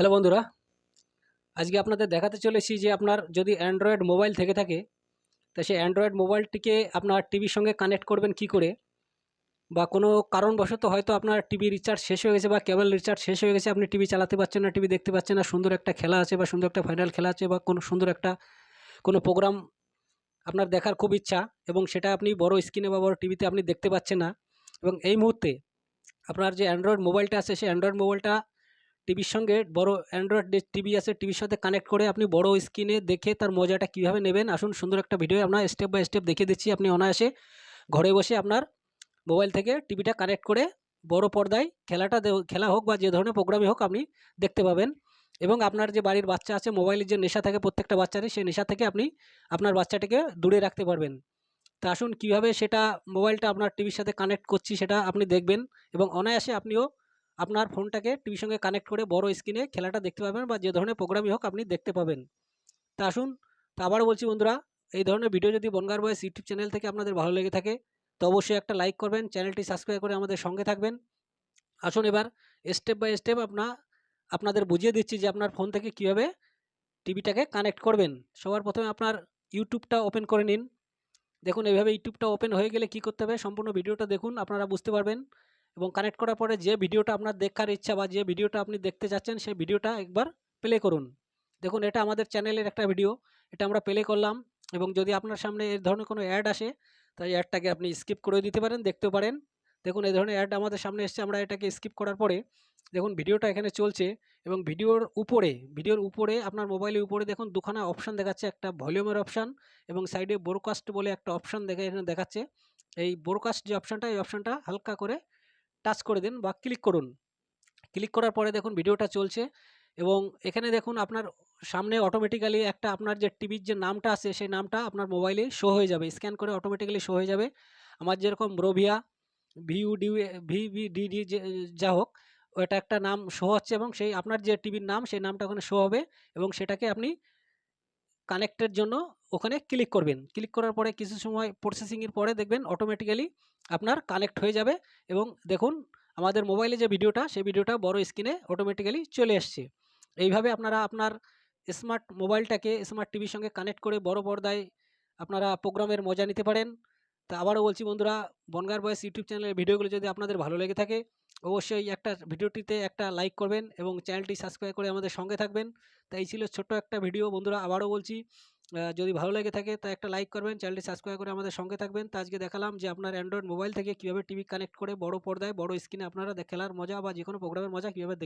Hello বন্ধুরা, আজকে আপনাদের দেখাতে চলেছি যে আপনার যদি অ্যান্ড্রয়েড মোবাইল থেকে থাকে, তা সেই অ্যান্ড্রয়েড মোবাইলটিকে আপনার টিভির সঙ্গে কানেক্ট করবেন কি করে? বা কোনো কারণবশত হয়তো আপনার টিভি রিচার্জ শেষ হয়ে গেছে বা কেবল রিচার্জ শেষ হয়ে গেছে, আপনি টিভি চালাতে পারছেন না টিভি দেখতে পাচ্ছেন না, সুন্দর একটা খেলা আছে বা সুন্দর একটা ফাইনাল খেলা আছে বা কোনো সুন্দর একটা, কোনো প্রোগ্রাম আপনার দেখার খুব ইচ্ছা এবং সেটা আপনি বড় স্ক্রিনে বা বড় টিভিতে আপনি দেখতে পাচ্ছেন না এবং এই মুহূর্তে আপনার যে অ্যান্ড্রয়েড মোবাইলটা আছে, সেই অ্যান্ড্রয়েড মোবাইলটা টিভির সঙ্গে বড় অ্যান্ড্রয়েড টিভি আছে, টিভির সাথে কানেক্ট করে আপনি বড় স্ক্রিনে দেখে তার মজাটা কীভাবে নেবেন। আসুন, সুন্দর একটা ভিডিও আপনার স্টেপ বাই স্টেপ দেখিয়ে দিচ্ছি। আপনি অনায়াসে ঘরে বসে আপনার মোবাইল থেকে টিভিটা কানেক্ট করে বড় পর্দায় খেলাটা খেলা হোক বা যে ধরনের প্রোগ্রামই হোক আপনি দেখতে পাবেন। এবং আপনার যে বাড়ির বাচ্চা আছে মোবাইলের যে নেশা থাকে প্রত্যেকটা বাচ্চারই, সেই নেশা থেকে আপনি আপনার বাচ্চাটিকে দূরে রাখতে পারবেন। তা আসুন, কীভাবে সেটা মোবাইলটা আপনার টিভির সাথে কানেক্ট করছি সেটা আপনি দেখবেন এবং অনায়াসে আপনিও আপনার ফোনটাকে টিভির সঙ্গে কানেক্ট করে বড় স্ক্রিনে খেলাটা দেখতে পাবেন বা যে ধরনের প্রোগ্রামই হোক আপনি দেখতে পাবেন। তা আসুন, তা আবারও বলছি বন্ধুরা, এই ধরনের ভিডিও যদি বনগার বয়স ইউটিউব চ্যানেল থেকে আপনাদের ভালো লেগে থাকে, তো অবশ্যই একটা লাইক করবেন চ্যানেলটি সাবস্ক্রাইব করে আমাদের সঙ্গে থাকবেন। আসুন এবার স্টেপ বাই স্টেপ আপনা, আপনাদের বুঝিয়ে দিচ্ছি যে আপনার ফোন থেকে কীভাবে টিভিটাকে কানেক্ট করবেন। সবার প্রথমে আপনার ইউটিউবটা ওপেন করে নিন। দেখুন এইভাবে ইউটিউবটা ওপেন হয়ে গেলে কী করতে হবে? সম্পূর্ণ ভিডিওটা দেখুন, আপনারা বুঝতে পারবেন। এবং কানেক্ট করার পরে যে ভিডিওটা আপনার দেখার ইচ্ছা বা যে ভিডিওটা আপনি দেখতে চাচ্ছেন সেই ভিডিওটা একবার প্লে করুন। দেখুন, এটা আমাদের চ্যানেলের একটা ভিডিও এটা আমরা প্লে করলাম এবং যদি আপনার সামনে এই ধরনের কোনো অ্যাড আসে, তাই অ্যাডটাকে আপনি স্কিপ করে দিতে পারেন দেখতে পারেন। দেখুন, এই ধরনের অ্যাড আমাদের সামনে এসছে, আমরা এটাকে স্কিপ করার পরে দেখুন, ভিডিওটা এখানে চলছে এবং ভিডিওর উপরে ভিডিওর উপরে, আপনার মোবাইলের উপরে দেখুন, দুখানা অপশান দেখাচ্ছে, একটা ভলিউমের অপশান এবং সাইডে ব্রোডকাস্ট বলে একটা অপশান দেখে, এখানে দেখাচ্ছে। এই ব্রোডকাস্ট যে অপশানটা এই অপশানটা হালকা করে টাচ করে দিন বা ক্লিক করুন। ক্লিক করার পরে দেখুন ভিডিওটা চলছে এবং এখানে দেখুন আপনার সামনে অটোমেটিক্যালি একটা আপনার যে টিভির যে নামটা আছে সেই নামটা আপনার মোবাইলে শো হয়ে যাবে। স্ক্যান করে অটোমেটিক্যালি শো হয়ে যাবে। আমার যেরকম রোভিয়া ভিউ ডিউ ভি ভি ডি ডি যে, যা হোক, ওটা একটা নাম শো হচ্ছে এবং সেই আপনার যে টিভির নাম সেই নামটা ওখানে শো হবে এবং সেটাকে আপনি কানেক্টের জন্য ওখানে ক্লিক করবেন। ক্লিক করার পরে কিছু সময় প্রসেসিংয়ের পরে দেখবেন অটোমেটিক্যালি আপনার কানেক্ট হয়ে যাবে এবং দেখুন আমাদের মোবাইলে যে ভিডিওটা সেই ভিডিওটা বড় স্ক্রিনে অটোমেটিক্যালি চলে এসছে এইভাবে আপনারা আপনার স্মার্ট মোবাইলটাকে স্মার্ট টিভির সঙ্গে কানেক্ট করে বড় পর্দায় আপনারা প্রোগ্রামের মজা নিতে পারেন। তা আবারও বলছি বন্ধুরা, বনগার বয়স ইউটিউব চ্যানেলের ভিডিওগুলো যদি আপনাদের ভালো লেগে থাকে অবশ্যই একটা ভিডিওটিতে একটা লাইক করবেন এবং চ্যানেলটি সাবস্ক্রাইব করে আমাদের সঙ্গে থাকবেন। তাই ছিল ছোট্ট একটা ভিডিও বন্ধুরা আবারও বলছি যদি ভালো লেগে থাকে তা একটা লাইক করবেন চ্যানেলটি সাবস্ক্রাইব করে আমাদের সঙ্গে থাকবেন। তা আজকে দেখালাম যে আপনার অ্যান্ড্রয়েড মোবাইল থেকে কীভাবে টিভি কানেক্ট করে বড় পর্দায়, বড় স্ক্রিনে আপনারা খেলার মজা বা যে কোনো প্রোগ্রামের মজা কীভাবে